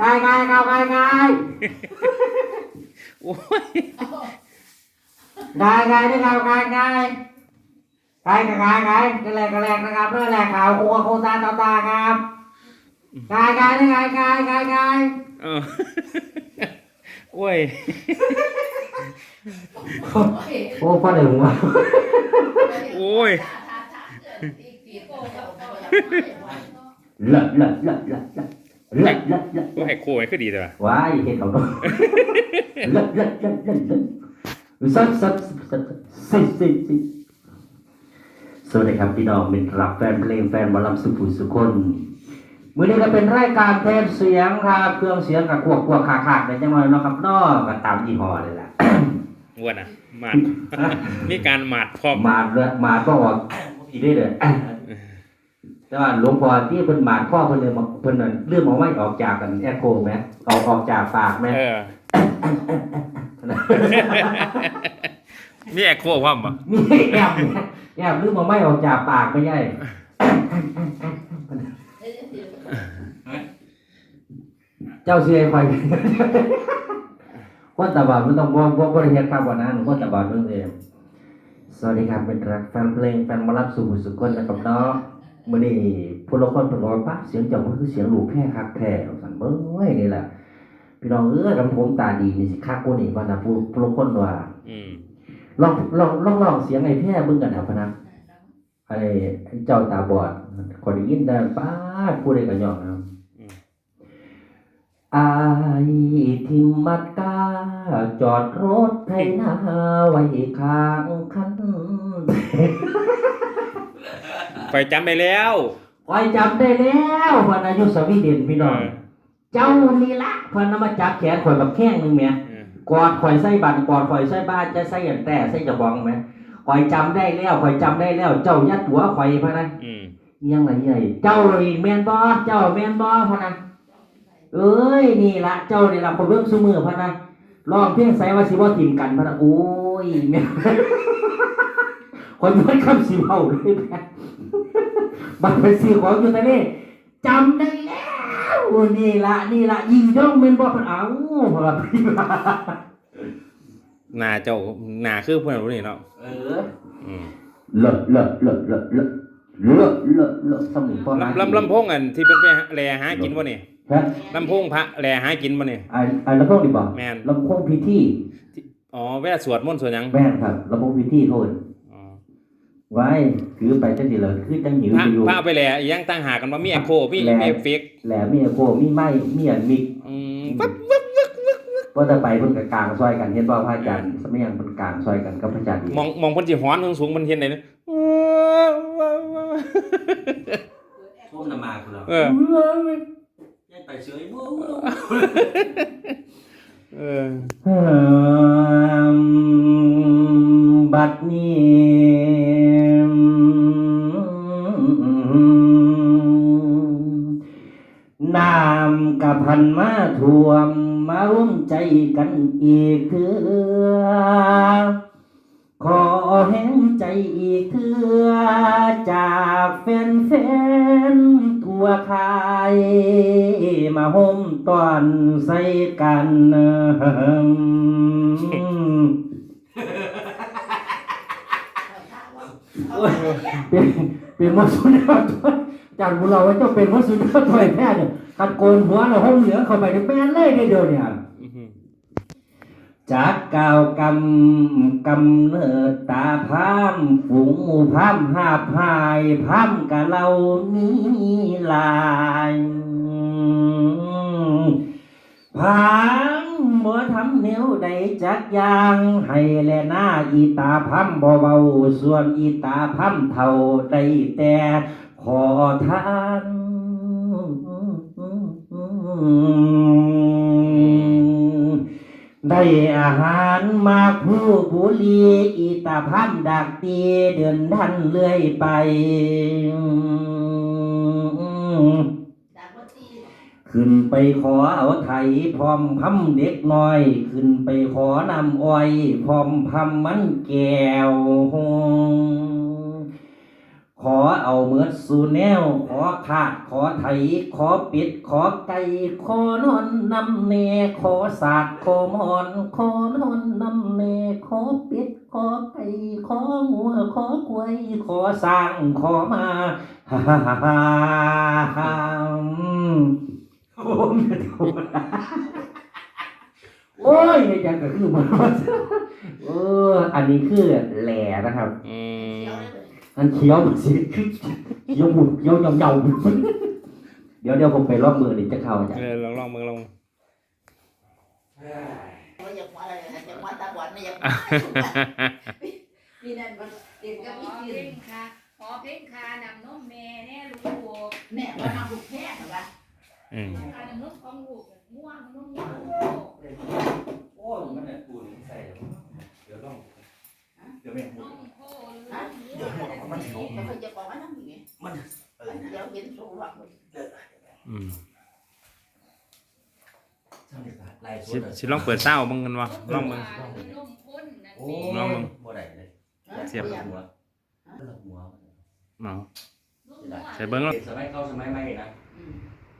กายกายกายกายกายโอ้ยกายกายนี่กายกายกายกายกายกายกายกระแลกกระแลกนะครับเพื่อแหลกข่าวครัวโคตาตาตาครับกายกายนี่กายกายกายกายเออโอ้ยโอ้พ่อหนึ่งว่ะโอ้ยเลิศเลิศเลิศเลิศ เลิศเลิศเลิศเลิศไอ้โคยคือดีแต่ว่าว้ายเห็นเขาด้วยเลิศเลิศเลิศเลิศเลิศสัดสัดสัดสิสิสิสวัสดีครับพี่น้องมิตรรักแฟนเพลงแฟนหมอลำสุภูสุคนมือนี้ก็เป็นรายการเทปเสียงครับเครื่องเสียงกับขวกขวกขาขาดในจังหวะเนาะครับเนอกก็ตามยี่ห้อเลยแหละอ้วนอะหมาดมีการหมาดพร้อมมาดเลยมาดก็ออกอีได้เลย แต่ว่าหลวงพ่อที่เพิ่นมาดข้อเพิ่นเลยมาเพิ่นนั่นเรื่องมาไว้ออกจากกันแอคโคไหมออกออกจากปากไหมเออมีแอคโคความบ่มีแอบเนี่ยแอบลืมมาไม่ออกจากปากไม่ใช่เจ้าเสียไฟคนตาบอดมันต้องบอกบอกบริเฮ็ดครับวันนั้นคนตาบอดเรื่องเองสวัสดีครับเป็นรักแฟนเพลงแฟนหมารับสู่หูสุกคนนะครับเนาะ มื้อนี้ผู้ละคนเพิ่นบอกว่าปะเสียงเจ้ามันคือเสียงลูกแพร่คักแท้สั่นเบิ่งเว้ยนี่แหละพี่น้องเอ้ยลำโพงตาดีนี่สิคักกว่านี่ว่านะผู้ผู้ละคนว่าอืมลองลองลองลองเสียงไอ้แพร่เบิ่งกันนะพะนะไอ้ไอ้เจ้าตาบอดคนได้ยินได้ป้าดผู้ใดก็ย่องนะครับอายทิมมัดกาจอดรถไถนาไว้ข้างคัน ไฟจำได้แล้วคอยจำได้แล้วพนอายุสวีเดนพี่น้อง เจ้านี่ละเพิ่นเอามาจับแขนข่อยแบบแข้งหนึงแหม่เออกอดข่อยใส่บันกอดข่อยใส่บ้านจะใส่อย่างแต่ใส่จะบองไหมข่อยจำได้แล้วข่อยจำได้แล้ว เจ้ายัดหัวข่อยพะนะอืมยังไงใหญ่เจ้าเลยแมนบอเจ้าแมนบอพะนะเอ้ยนี่ละเจ้านี่ละผมเริ่มซูมือพะนะลองเพียงใส่ว่าสิว่าทีมกันพะนะโอ้ยแม่น คนไม่คำสิเบาเลยแม่บัตรไปซื้อของอยู่ทะเลจำได้แล้วนี่ละนี่ละยิงย่องแมนบอพะนะเอ้าพะนะพี่ว่าหน้าเจ้าหน้าคือเพื่อนรู้นี่เนาะเอออืมเลิศเลิศเลิศเลิศเลิศเลิศเลิศเลิศสมุนพ่อลำลำลำโพงอันที่เพิ่นไปหาแลหากินบ่นี่ฮะลำโพงพระแลหากินบ่นี่ไอ้ไอ้ลำโพงดีบ่แม่นลำโพงพิธีอ๋อเวลาสวดมนต์สวดหยังแม่นครับลำโพงพิธีเขาเอิ้นอ๋อ ไว้ถือไปจังซี่เลยคือจังหิวพระไปอยู่พระเอาไปแลอีหยังตั้งหากันบ่มีแอคโคมีแลมีเอฟเฟกต์แหลมีโคมีไม้มีอันมีอืมปั๊บปั๊บก็จะไปเพิ่นก็กลางซอยกันเห็นบ่พระอาจารย์สมัยยังเพิ่นกลางซอยกันกับพระอาจารย์อีกมองมองเพิ่นสิฮ้อนสูงๆมันเห็นได้เนอะทุ่มน้ำมาคุณเหรอเออยัไปเฉยบ่เออบัดนี้น้ กับพันมาท่วมมาร่วมใจกันอีกเถือขอแห่งใจอีกเถือจากแฟนแฟนๆทั่วคายมาห่มตอนใส่กันเป็นเป็นมสุดยอดจากบุเราว่าเจ้าเป็นมสุดยอดถอยแพ้เนี่ย กัดโกนหัวเราห้องเหลืองเข้าไปในแป้นเลยเดียวเนี่ยอื้อหือจากกาวกำกำเนิดตาพามฝูงหมู่พามหาบหายพามกะเรามีลายพามบ่ทำแนวใดจักอย่างให้แลหน้าอีตาพามบ่เบาส่วนอีตาพามเท่าได้แต่ขอทาน ได้อาหารมากผู้บุรีอีตาพันดักตีเดินทันเลื่อยไป ขึ้นไปขอเอาไถพร้อมพำเด็กน้อย ขึ้นไปขอนำอ้อย พร้อมพำมันแก้ว เอาเมือสูแนว ขอขาดขอไถ ขอปิด ขอไก่ขอนอนนำเนขอสาดขอมอน ขอนอนนำเนขอปิด ขอไก่ของัวขอกวยขอสร้างขอมาฮ่าฮ่าฮ่าฮ่าฮ่าอืมโอ้ยไม่ถูกโอ้ยในจังก็คือมันเอออันนี้คือแหล่นะครับอืม อันเขียวมันสิคือเขียวบุดเขียวยาวๆเดี๋ยวเดี๋ยวผมไปรอบมือนี่จะเข้าจ้ะเออลองลองมึงลองว่าอยากว่าอะไรนะอยากว่าตาบอดไม่อยากพี่นั่นมันเด็กขก็อพี่เพยืลนงค่ะขอเพลงคานำนมแม่แน่ลูกแม่ว่าทำบุกแค่เหรอวะอืมคานำนมของลูกง่วงนมลูกโสสิดอะสิลองเปิดเศร้ามึงกันวะลองมึงนมข้นนั่นโอ้สิลองมึง บ่ได้เลยเสียบ หัวหัวเนาะนมมั่วใส่เบิ้งแล้วสมัยเก่าสมัยใหม่นะ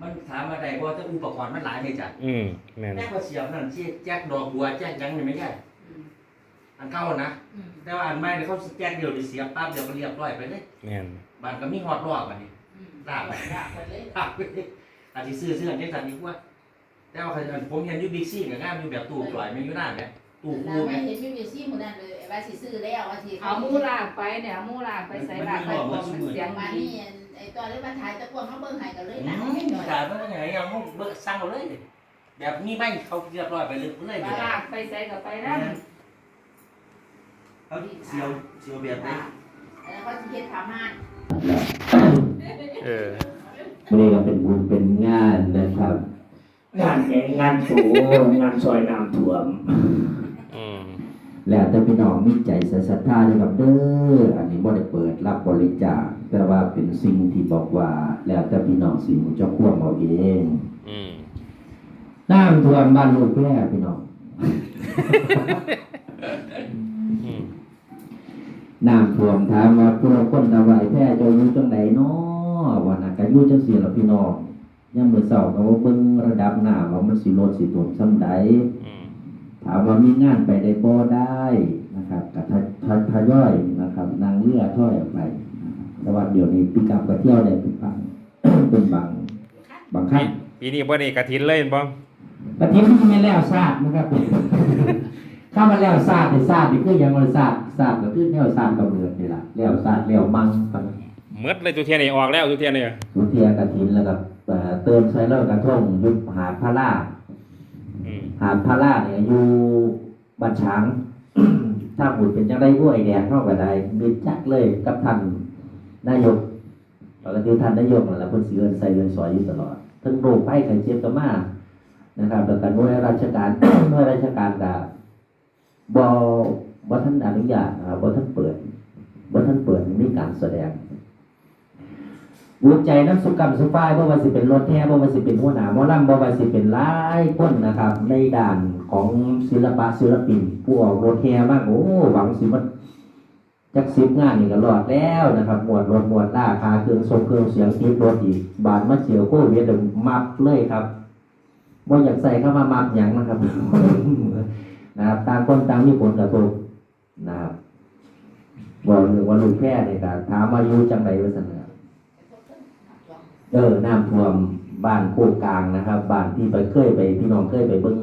มันถามมาได้เพราะว่าถ้าอุปกรณ์มันหลายเลยจ้ะอืมแม่นแม่ก็เสียบนั่นที่แจ๊กดอกบัวแจ๊กหยังนี่ไม่ใช่อันเก่านะแต่ว่าอันใหม่เนี่ยเขาแจ๊กเดียวไปเสียบปั๊บเดียวก็เรียบร้อยไปเลยแม่นบ้านก็มีฮอตรอบอันนี้ลาบลาบไปเลยลากไปเลย อาจจะซื้อเสื้อเนี่ยสันนี้ว่า แต่ว่าคันผมเห็นอยู่บิ๊กซี่กับงามอยู่แบบตู้จ่อยไม่อยู่หน้าเนี่ยตู้แล้คู่วไหมแม่เห็นไม่มีซี่มือนั่นเลยว่าสิซื้อแล้วว่าสิเอาหมูลากไปเนี่ยเอาหมูลากไปใส่ลากไปกมันเสียงมาดีนี่ไอ้ตอนเล่นมาถ่ายตะกวงมาเบิ่งให้กันเลยอืนะมไม่หน่อยจ่ายเมื่อไงยังเบิกสั่งเอาเลย แบบนี้ไม่เขาเรียบร้อยไปเลยเลยเดี๋ยวลากไปใส่กับไปนั่นเขาเสียวเสียวแบบนี้แล้วก็สิเฮ็ดทำห้านเออวั นนี้ก็เป็นบุญเป็นงานนะครับ งานแกงานสูงานซอยน้ำท่วม อืมแล้วแต่พี่น้องมีใจใส่ศรัทธาเลยครับเด้ออันนี้บ่ได้เปิดรับบริจาคแต่ว่าเป็นสิ่งที่บอกว่า แล้วแต่พี่น้องสิมันจะควบเอาเองอืมน้ำท่วมบ้านลูกแพร่พี่น้องอืมน้ำท่วมถามว่าพวกคนตะไวแพร่จะอยู่จังไดน้อ วันนั้นก็อยู่จังซี่ล่ะพี่น้องยามมื้อเช้าก็ว่าเบิ่งระดับน้ำว่ามันสิลดสิท่วมส่ำใดอืมถามว่ามีงานไปได้บ่ได้นะครับกับทททยอยนะครับ นางเรือถ้อยออกไปนะครับแต่ว่าเดี๋ยวนี้ปีกลับก็เที่ยวได้เป็นบางเป็นบางบางครั้ปีงปีนี้บ่ได้กระถินเลยเห็นบ่กระถิ่นที่ไม่แล้วทราบนะครับข้ามาแล้วทราบในทราบนี่คือยังมันทราบทราบก็คือแนวทราบกำเนิดนี่ล่ะแล้วทราบแล้วมั่งกัน หมดเลยทุเทียนนี่ออกแล้วทุเทียนนี่สุเทียกระถินแล้วก็เอ่อเติมใช้เลิกกระทงยุบหาดพระลาอืมหาดพระลาเนี่ยอยู่บ้านช้างถ้าบุญเป็นจังได้ด้วยแดงเท่ากับใดมีจักเลยกับท่านนายกปกติท่านนายกนั่นแหละเพิ่นสิเอิ้นใส่เอิ้นซอยอยู่ตลอดทั้งโรคภัยไข้เจ็บก็มานะครับแล้วก็หน่วยราชการหน่วยราชการก็บ่บ่ท่านอนุญาตนะครับบ่ท่านเปิดบ่ท่านเปิดมีการแสดง บุญใจน้ำสุกรรมสุฟ้ายบ่ว่าสิเป็นรถแท้บ่ว่าสิเป็นหัวหน้าหมอลำบ่ว่าสิเป็นหลายคนนะครับ ในด้านของศิลปะศิลปิน ผู้ออกรถแท้มากโอ้หวังสิมันจักสิบงานนี่ก็รอดแล้วนะครับหมวดรถหมวดล่าคาเครื่องทรงเครื่องเสียงติดรถอีกบานมาเฉียวโควิดเดี๋ยวมับเลยครับบ่อยากใส่เข้ามามับหยังนะครับนะครับต่างคนต่างมีผลกระทบนะครับบอกเรื่งว่าลูกแพร่ในการถามว่าอยู่จังไดว่าซั่นนะ เออน้ำท่วมบ้านโคกกลางนะครับบ้านที่ไปเคยไปพี่น้องเคยไปเบิ่ง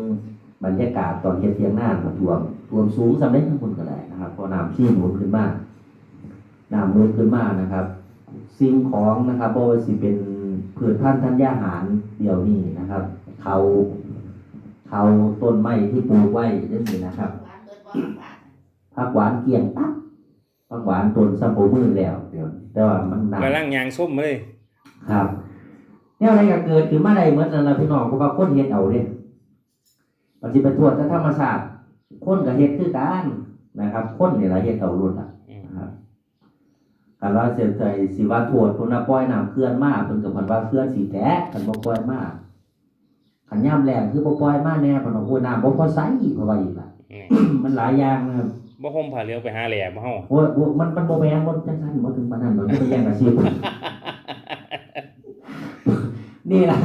บรรยากาศตอนเฮ็ดเทียงหน้าก็ท่วมท่วมสูงสำเร็จทั้งคนก็ได้นะครับพอน้ำที่หนุนขึ้นมากน้ำหนุนขึ้นมากนะครับ สิ่งของนะครับบ่ว่าสิเป็นพืชพันธุ์ธัญญาหารเดี๋ยวนี้นะครับ เขาเขาต้นไม้ที่ปลูกไว้จังซี่นะครับหวานเบิดบ่หวานผักหวานเกี่ยงปั๊บผักหวานต้นซัมโบมือแล้วเดี๋ยวแต่ว่ามันหนักกำลังยางส้มเลย ครับแนวอะไรก็เกิดขึ้นมาได้เหมือนกันล่ะพี่น้องเพราะว่าคนเฮ็ดเอาเนี่ยปฏิบัติทวดธรรมชาติคนก็เฮ็ดคือกันนะครับ คนนี่ล่ะเฮ็ดเอารุ่นล่ะอืมนะครับการว่าเสียใจสิว่าโทษพุ่นน่ะปล่อยน้ำเคลื่อนมาเพิ่นก็เพิ่นว่าเคลื่อนสิแตกคันบ่ปล่อยมาขันย่ำแรงคือบ่ปล่อยมาแน่เพนว่าโอ้น้ำบ่พอใสเพราะว่าอีกล่ะนี่มันหลายอย่างนะครับบ่ห่มผ้าเหลืองไปหาแหล่บ่เฮาโอ้ยโอ้ยมันมันบ่แม่นบ่จังซั่นบ่ถึงปานนั้นบ่ไปแย่งอาชีพ นี่ล่ะ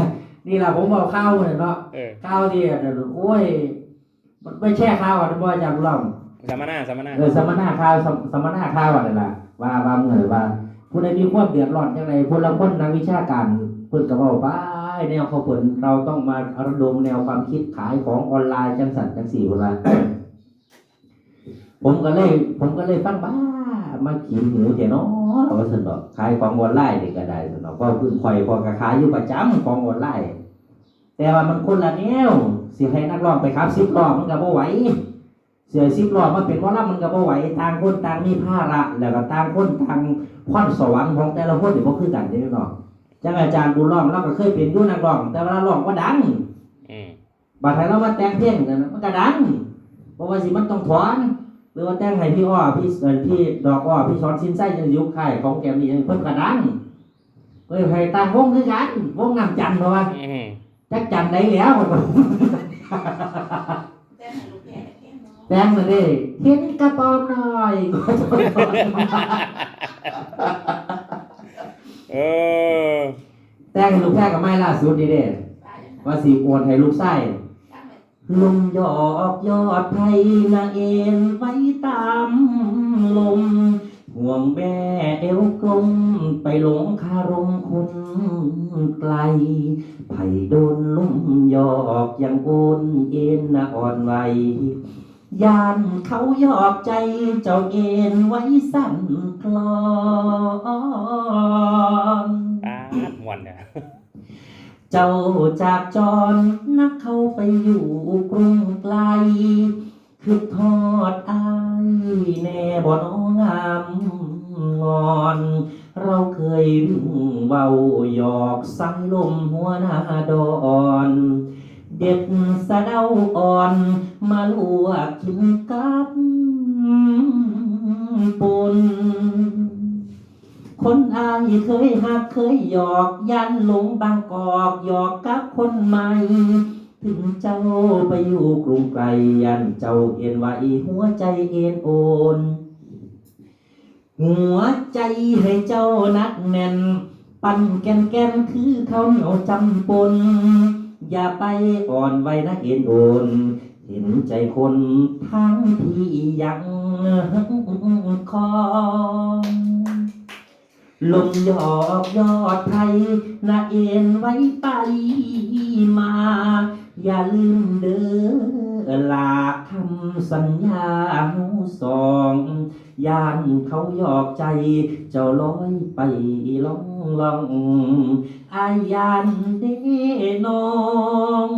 นี่ล่ะผมบอกข้าวเนี่ยเนาะเออข้าวที่เดี๋ยวโอ้ย มันไม่แช่ข้าวอะบ่อาจารย์ผู้ลองสัมมนาสัมมนาเออสมณะข้าวสมสมณะข้าวอะนั่นล่ะว่าว่าเมื่อว่าผู้ใดมีความเดือดร้อนจังไดผู้ละคนนักวิชาการเพิ่นก็เว้าไปแนวเขาเพิ่นเราต้องมาระดมแนวความคิดขายของออนไลน์จังสันจังสี่พุ่นว่าผมก็เลย ผมก็เลยฟังบ้า มาขีดหมูเถอะเนาะว่าซั่นดอกขายของออนไลน์นี่ก็ได้ซั่นดอกเพราะเพิ่นข่อยพอก็ขายอยู่ประจำของออนไลน์แต่ว่ามันคนละแนวสิให้นักร้องไปขับ10ล้อมันก็บ่ไหวเสีย10ล้อมาเป็นหมอลำมันก็บ่ไหวต่างคนต่างมีภาระแล้วก็ต่างคนต่างพรสวรรค์ของแต่ละคนนี่บ่คือกันเด้เนาะจังอาจารย์บุญร้องเราก็เคยเป็นอยู่นักร้อง แต่เวลาร้องก็ดังอืมบาดให้เรามาแต่งเพลงกันมันก็ดังเพราะว่าสิมันต้องถอน หรือว่าแต่งให้พี่อ้อพี่เอ่อพี่ดอกอ้อพี่สอนสินไส้จังยุคค่ายของแกมนี่เพิ่นก็ดังเฮ้ยให้ตั้งวงคือกันวงน้ำจันทร์เพราะว่าอืมจักจันทร์ได้แล้วมันก็แต่ให้ลูกแก่แก่เนาะแต่งมาดิเห็นกระปอมหน่อยก็จะเออแต่งให้ลูกแพ้กับไม้ล่าสุดนี่เด้ตายแล้วว่าสิโอนให้ลูกไส้ตายไป ลมหยอกยอดไทยนาเอ็นไว้ตามลม ห่วงแม่เอวกลมไปหลงคารมคนไกล ไผ่โดนลุ่มหยอกยังโอนเอ็นนะอ่อนไหวยานเขาหยอกใจเจ้าเอ็นไว้สั่นคลอนปาดม่วนเนี่ย เจ้าจากจรนักเข้าไปอยู่กรุงไกล คือทอดอายแน่บ่น้องงามงอน เราเคยวิ่งเว้าหยอกสายลมหัวหน้าดอนเด็ดสะเดาอ่อน มาลวกกินกับปุน คนอายเคยหักเคยหยอกยันหลงบางกอกหยอกกับคนใหม่ ถึงเจ้าไปอยู่กรุงไกลยันเจ้าเอ็นไหวหัวใจเอ็นโอน หัวใจให้เจ้านักแน่น ปั่นแกนแกนคือเขาเหนียวจำปน อย่าไปอ่อนไว้นะเอ็นโอนเห็นใจคนทั้งที่ยังคอย ลมหยอกยอดไทยนาเอ็นไว้ไปมา อย่าลืมเด้อลาคำสัญญาหูสองยานเขาหยอกใจ เจ้าลอยไปล่องล่องอายานเด้น้อง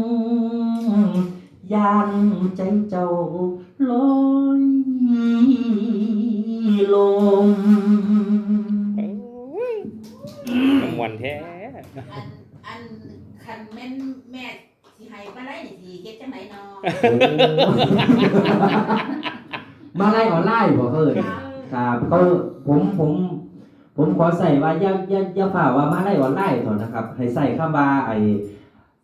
ยานใจเจ้าลอยลง ม่วนแท้อันอันคันแม่นแม่สิให้มาได้นี่สิเฮ็ดจังไดเนาะมาไล่ออนไลน์บ่เอิ้นครับเขาผมผม ผมขอใส่ว่าอย่าอย่าอย่าฝ่าว่ามาไล่ออนไลน์เถอะนะครับ ให้ใส่คำว่าไอ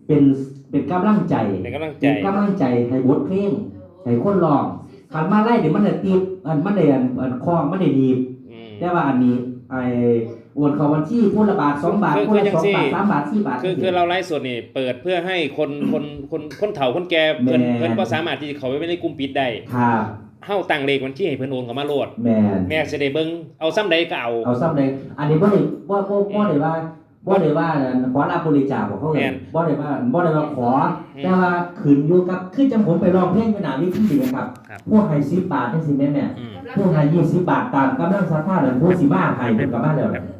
เป็นเป็นกำลังใจเป็นกำลังใจเป็นกำลังใจให้บทเพลงให้คนร้องคันมาไล่เดี๋ยวมันจะติดอันมันได้อันอันคล้องมันได้ดีบอืมแต่ว่าอันนี้ไอ โอนเข้าบัญชีพูดละบาทสองบาทคือพูดละคือสองจังสิบาทสามบาทสี่บาท คือคือเราไลฟ์สดนี่เปิดเพื่อให้คนคนคนคนเฒ่าคนแก่เพิ่นแม่นเพิ่นบ่สามารถที่จะเข้าไปในกลุ่มปิดได้ครับเฮาตั้งเลขบัญชีให้เพิ่นโอนเข้ามาโลดแม่นแม่สิได้เบิ่งเอาซ้ำใดก็เอา เอาซ้ำเลยอันนี้บ่ได้บ่บ่บ่ได้ว่าบ่ได้ว่าขอรับบริจาคของเขาเลแม่ยนบ่ได้ว่าบ่ได้ว่าขอแต่ว่าขึ้นอยู่กับคือจังผมไปร้องเพลงอยู่หน้าเวิธีนะครับครับ พวกให้10บาทจังซี่แม่แม่ อืม พวกให้20บาทตามกำลังศรัทธาแล้วพวกสิมาให้เพิ่นก็มาแล้วแป๊บแป๊บ